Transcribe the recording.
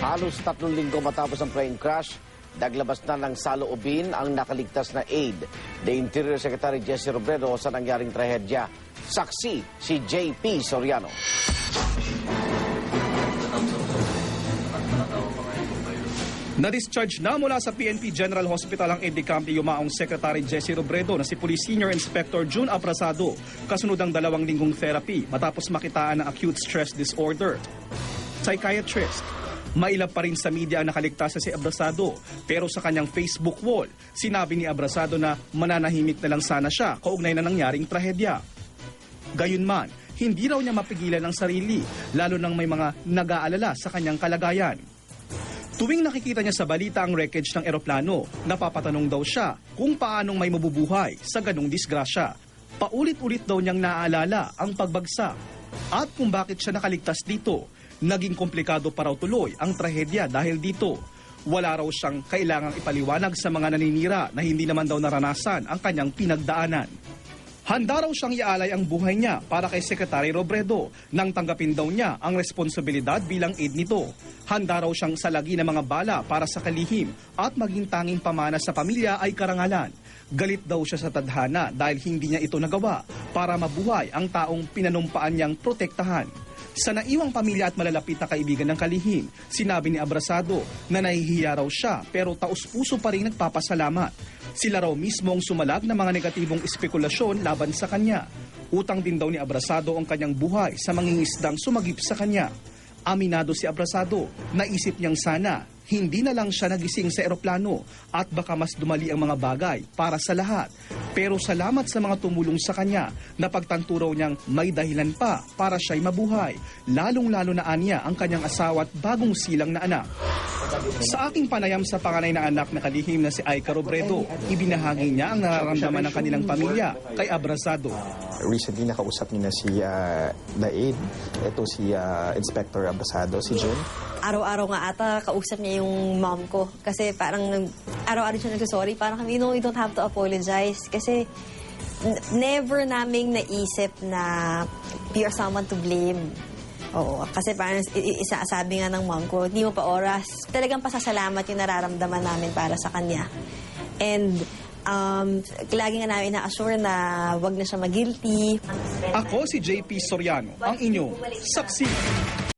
Halos tatlong linggo matapos ang plane crash, naglabas na ng saloobin ang nakaligtas na aid. The Interior Secretary Jesse Robredo sa nangyaring trahedya. Saksi si JP Soriano. Na-discharge na mula sa PNP General Hospital ang aide-camp ni Yumaong Secretary Jesse Robredo na si Police Senior Inspector June Abrasado kasunod ang dalawang linggong therapy matapos makitaan ng acute stress disorder. Psychiatrist, mailap pa rin sa media ang nakaligtas na si Abrasado pero sa kanyang Facebook wall, sinabi ni Abrasado na mananahimik na lang sana siya kaugnay na nangyaring trahedya. Gayunman, hindi raw niya mapigilan ang sarili lalo nang may mga nag-aalala sa kanyang kalagayan. Tuwing nakikita niya sa balita ang wreckage ng eroplano, napapatanong daw siya kung paanong may mabubuhay sa ganong disgrasya. Paulit-ulit daw niyang naaalala ang pagbagsak at kung bakit siya nakaligtas dito. Naging komplikado pa raw tuloy ang trahedya dahil dito. Wala raw siyang kailangang ipaliwanag sa mga naninira na hindi naman daw naranasan ang kanyang pinagdaanan. Handa raw siyang ialay ang buhay niya para kay Secretary Robredo nang tanggapin daw niya ang responsibilidad bilang aide nito. Handa raw siyang salagi ng mga bala para sa kalihim at maging tanging pamana sa pamilya ay karangalan. Galit daw siya sa tadhana dahil hindi niya ito nagawa para mabuhay ang taong pinanumpaan niyang protektahan. Sa naiwang pamilya at malalapit na kaibigan ng kalihim, sinabi ni Abrasado na nahihiya raw siya pero taus-puso pa rin nagpapasalamat. Sila raw mismo ang sumalag ng mga negatibong espekulasyon laban sa kanya. Utang din daw ni Abrasado ang kanyang buhay sa mangingisdang sumagip sa kanya. Aminado si Abrasado, naisip niyang sana hindi na lang siya nagising sa eroplano at baka mas dumali ang mga bagay para sa lahat. Pero salamat sa mga tumulong sa kanya na pagtanto raw niyang may dahilan pa para siya'y mabuhay. Lalong-lalo na anya ang kanyang asawa at bagong silang na anak. Sa aking panayam sa panganay na anak na kalihim na si Aika Robredo, ibinahagi niya ang nararamdaman ng kanilang pamilya kay Abrasado. recently nakausap niyo na si uh, aide. Ito si uh, Inspector Abasado, si June. araw-araw nga ata kausap niya yung mom ko. Kasi parang araw-araw siya nagsasorry. Parang kami, no, you don't have to apologize. Kasi never naming naisip na you're someone to blame. Oo, kasi parang isa nga ng mom ko, hindi mo pa oras. Talagang pasasalamat yung nararamdaman namin para sa kanya. And um, lagi nga namin na-assure na wag na siya mag-guilty. Ako si JP Soriano, ang inyong saksi.